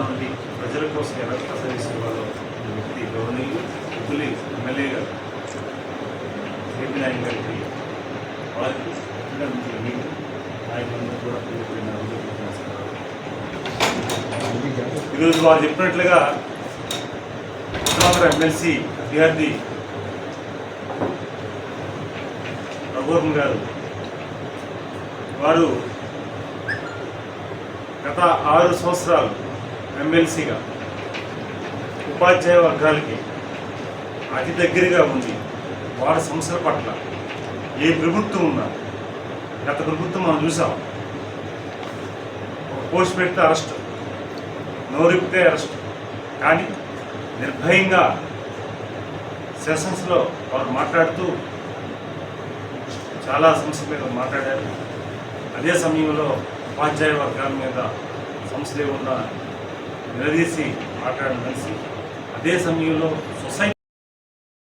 నుండి ప్రజల కోసం ఎలా వాళ్ళు వ్యక్తి గవర్నీలు ఉప్పులి ఎమ్మెల్యే గారు నాయన్ గారికి వారికి నాయకులందరూ కూడా ఈరోజు వారు చెప్పినట్లుగా ఎమ్మెల్సీ అభ్యర్థి రఘువర్మ గారు వారు గత ఆరు సంవత్సరాలు ఎమ్మెల్సీగా ఉపాధ్యాయ వర్గాలకి అతి దగ్గరగా ఉంది వారి సమస్యల పట్ల ఏ ప్రభుత్వం ఉన్నా గత ప్రభుత్వం మనం చూసాం. ఒక పోస్ట్ పెడితే అరెస్ట్ నోరిపితే అరెస్ట్. కానీ నిర్భయంగా సెషన్స్లో వారు మాట్లాడుతూ చాలా సమస్యల మీద మాట్లాడారు. అదే సమయంలో ఉపాధ్యాయ వర్గాల మీద సమస్యలు ఏమన్నా నిలదీసి మాట్లాడడం కలిసి అదే సమయంలో సొసైటీ